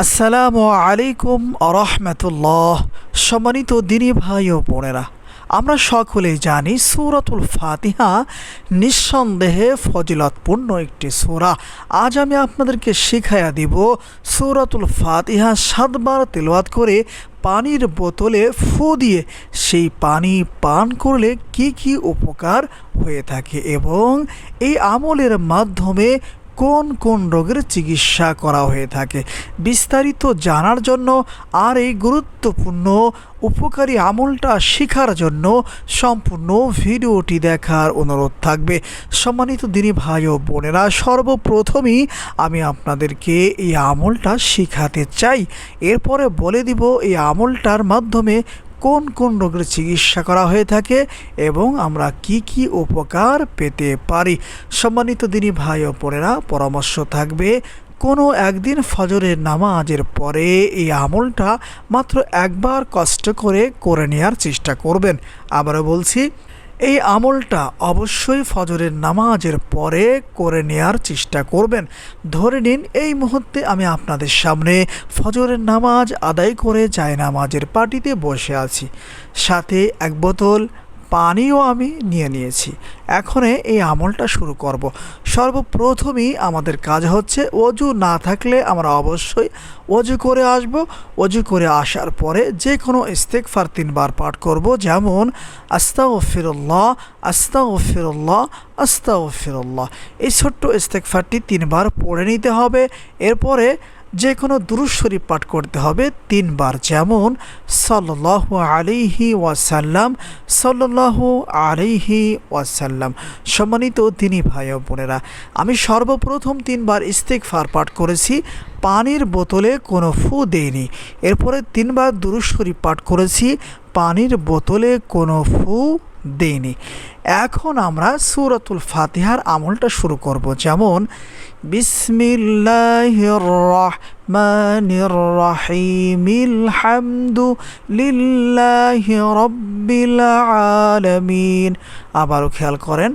আসসালামু আলাইকুম আরহামতুল্লাহ। সম্মানিত দিনী ভাই ও বোনেরা, আমরা সকলেই জানি সূরাতুল ফাতিহা নিঃসন্দেহে ফজিলতপূর্ণ একটি সূরা। আজ আমি আপনাদেরকে শিখাইয়া দিব সূরাতুল ফাতিহা সাতবার তেলাওয়াত করে পানির বোতলে ফু দিয়ে সেই পানি পান করলে কি কি উপকার হয়ে থাকে এবং এই আমলের মাধ্যমে কোন কোন রোগের চিকিৎসা করা হয়ে থাকে বিস্তারিত জানার জন্য আর এই গুরুত্বপূর্ণ উপকারী আমলটা শেখার জন্য সম্পূর্ণ ভিডিওটি দেখার অনুরোধ থাকবে। সম্মানিত দিনী ভাই ও বোনেরা, সর্বপ্রথমই আমি আপনাদেরকে এই আমলটা শেখাতে চাই। এরপরে বলে দিব এই আমলটার মাধ্যমে কোন কোন রোগের চিকিৎসা করা হয়ে থাকে এবং আমরা কি কি উপকার পেতে পারি? সম্মানিত দিনই ভাই ও বোনেরা, পরামর্শ থাকবে, কোনো একদিন ফজরের নামাজের পরে এই আমলটা মাত্র একবার কষ্ট করে করে নেওয়ার চেষ্টা করবেন। আবারও বলছি এই আমলটা অবশ্যই ফজরের নামাজের পরে করে নেয়ার চেষ্টা করবেন। ধরে নিন এই মুহূর্তে আমি আপনাদের সামনে ফজরের নামাজ আদায় করে যায় নামাজের পার্টিতে বসে আছি। সাথে এক বোতল পানিও আমি নিয়ে নিয়েছি। এখন এই আমলটা শুরু করব। সর্বপ্রথমেই আমাদের কাজ হচ্ছে অজু না থাকলে আমরা অবশ্যই অজু করে আসব। অজু করে আসার পরে যে কোনো ইস্তেকফার তিনবার পাঠ করব। যেমন আস্তা ও ফিরল্লাহ আস্তা ও ফিরল্লাহ আস্তা ও ফিরল্লাহ এই ছোট্ট ইস্তেকফারটি তিনবার পড়ে নিতে হবে। এরপরে যে কোনো দুরুজ শরীফ পাঠ করতে হবে তিনবার। যেমন সাল্লাহ আলিহি ওয়াসাল্লাম সাল্লাহ আলিহি ওয়াসাল্লাম। সম্মানিত তিনি ভাই ও বোনেরা, আমি সর্বপ্রথম তিনবার ইস্তেকফার পাঠ করেছি, পানির বোতলে কোনো ফু দেইনি। এরপরে তিনবার দুরুজ শরীফ পাঠ করেছি, পানির বোতলে কোনো ফু দেইনি। এখন আমরা সুরতুল ফাতিহার আমলটা শুরু করব। যেমন বিসমিল্লাহির হামদু আবারও খেয়াল করেন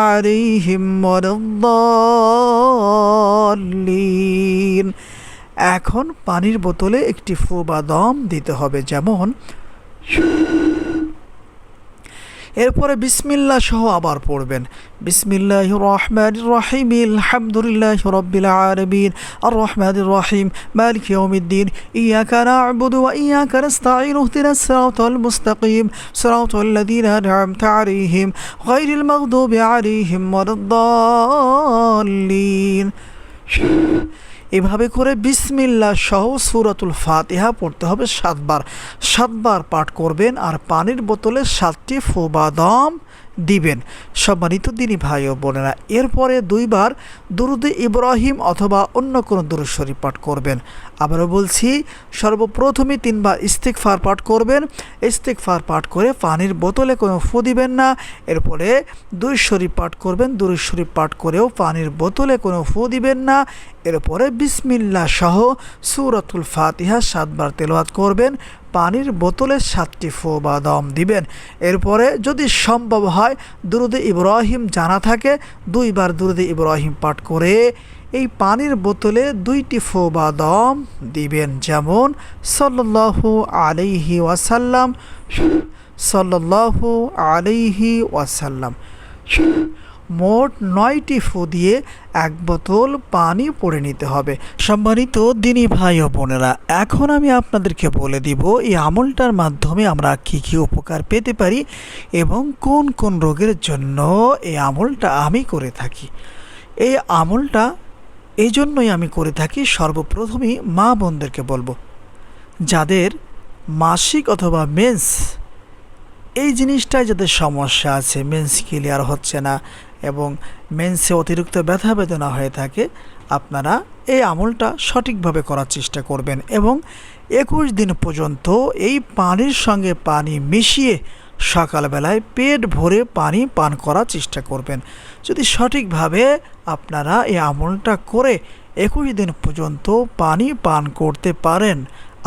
عليهم ولا الضالين এখন পানির বোতলে একটি ফু বা দম দিতে হবে যেমন এরপরে বিসমিল্লা সহ আবার পড়বেন বিসমিল্লাহ রহমান রহিম আলহামদুলিল্লাহ রব্বিল আলমিন আর রহমান রহিম মালিক ইয়ৌমিদ্দিন ইয়াকা না'বুদু ওয়া ইয়াকা নাস্তাঈন ইহদিনাস সিরাতাল মুস্তাকিম সিরাতাল লাযীনা আন'আমতা আলাইহিম গায়রিল মাগদুবি আলাইহিম ওয়ালাদ-দাল্লিন এভাবে করে বিসমিল্লা সহ সুরাতুল ফাতিহা পড়তে হবে সাতবার। সাতবার পাঠ করবেন আর পানির বোতলে সাতটি ফোবাদম দিবেন। সম্মানিত দিনী ভাই ও বোনেরা, এরপরে দুইবার দুরুদে ইব্রাহিম অথবা অন্য কোনো দুরুদ শরীফ পাঠ করবেন। আবারও বলছি, সর্বপ্রথমে তিনবার ইস্তেকফার পাঠ করবেন। ইস্তেকফার পাঠ করে পানির বোতলে কোনো ফু দিবেন না। এরপরে দুই শরীফ পাঠ করবেন। দুই শরীফ পাঠ করেও পানির বোতলে কোনো ফু দিবেন না। এরপরে বিসমিল্লা সহ সুরাতুল ফাতিহা সাতবার তেলাওয়াত করবেন, পানির বোতলে সাতটি ফো বা দম দিবেন। এরপরে যদি সম্ভব হয়, দুরুদে ইব্রাহিম জানা থাকে, দুইবার দুরুদে ইব্রাহিম পাঠ করে এই পানির বোতলে দুইটি ফো বা দম দিবেন। যেমন, সাল্লাল্লাহু আলাইহি ওয়াসাল্লাম, সাল্লাল্লাহু আলাইহি ওয়াসাল্লাম মোট নয়টি ফু দিয়ে এক বোতল পানি পড়ে নিতে হবে। সম্মানিত দিনী ভাই ও বোনেরা, এখন আমি আপনাদেরকে বলে দিব, এই আমলটার মাধ্যমে আমরা কি কি উপকার পেতে পারি এবং কোন কোন রোগের জন্য এই আমলটা আমি করে থাকি। এই আমলটা, এই জন্যই আমি করে থাকি, সর্বপ্রথমেই মা বোনদেরকে বলব, যাদের মাসিক অথবা মেন্স, এই জিনিসটায় যাদের সমস্যা আছে, মেন্স ক্লিয়ার হচ্ছে না এবং মেন্সে অতিরিক্ত ব্যথা বেদনা হয়ে থাকে, আপনারা এই আমলটা সঠিকভাবে করার চেষ্টা করবেন এবং একুশ দিন পর্যন্ত এই পানির সঙ্গে পানি মিশিয়ে সকালবেলায় পেট ভরে পানি পান করার চেষ্টা করবেন। যদি সঠিকভাবে আপনারা এই আমলটা করে একুশ দিন পর্যন্ত পানি পান করতে পারেন,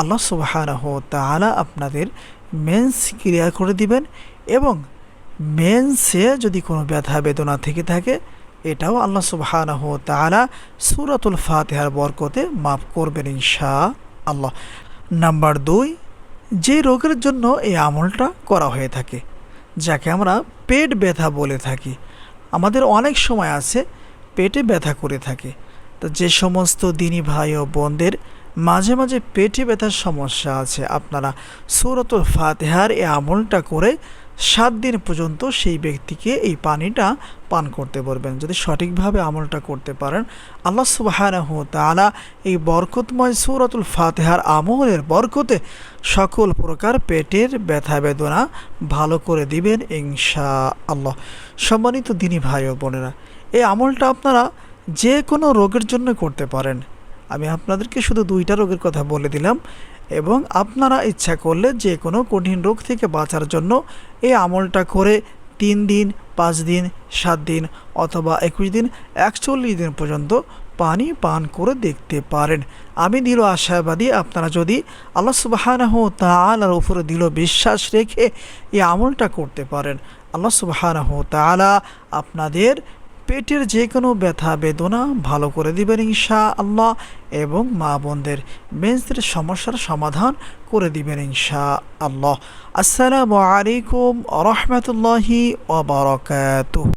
আল্লাহ সুবাহানহ তাহলে আপনাদের মেন্স ক্লিয়ার করে দিবেন এবং মেন্সে যদি কোনো ব্যথা বেদনা থেকে থাকে, এটাও আল্লাহ সুবহানাহ তাআলা সূরাতুল ফাতেহার বরকতে মাফ করবেন ইনশা আল্লাহ নাম্বার দুই, যে রোগের জন্য এই আমলটা করা হয়ে থাকে, যাকে আমরা পেট ব্যথা বলে থাকি। আমাদের অনেক সময় আছে পেটে ব্যথা করে থাকে। তো যে সমস্ত দিনী ভাই ও বোনদের মাঝে মাঝে পেটে ব্যথার সমস্যা আছে, আপনারা সূরাতুল ফাতেহার এই আমলটা করে সাত দিন পর্যন্ত সেই ব্যক্তিকে এই পানিটা পান করতে বলবেন। যদি সঠিকভাবে আমলটা করতে পারেন, আল্লাহ সুবাহানহ তাআলা এই বরকতময় সূরাতুল ফাতেহার আমলের বরকতে সকল প্রকার পেটের ব্যথা বেদনা ভালো করে দিবেন ইনশা আল্লাহ সম্মানিত দিনী ভাই ও বোনেরা, এই আমলটা আপনারা যে কোনো রোগের জন্য করতে পারেন। আমি আপনাদেরকে শুধু দুইটা রোগের কথা বলে দিলাম। এবং আপনারা ইচ্ছা করলে যে কোনো কঠিন রোগ থেকে বাঁচার জন্য এই আমলটা করে তিন দিন, পাঁচ দিন, সাত দিন অথবা একুশ দিন, একচল্লিশ দিন পর্যন্ত পানি পান করে দেখতে পারেন। আমি দিল আশাবাদী, আপনারা যদি আল্লাহ সুবাহানহ তালার উপরে দিল বিশ্বাস রেখে এই আমলটা করতে পারেন। আল্লাহ সুবাহানহ তালা আপনাদের পেটের যে কোনো ব্যথা, বেদনা ভালো করে দিবেন ইনশা আল্লাহ এবং মা বোনদের মেন্সের সমস্যার সমাধান করে দিবেন ইনশা আল্লাহ আসসালামু আলাইকুম রহমতুল্লাহি ওবরাকাতুহ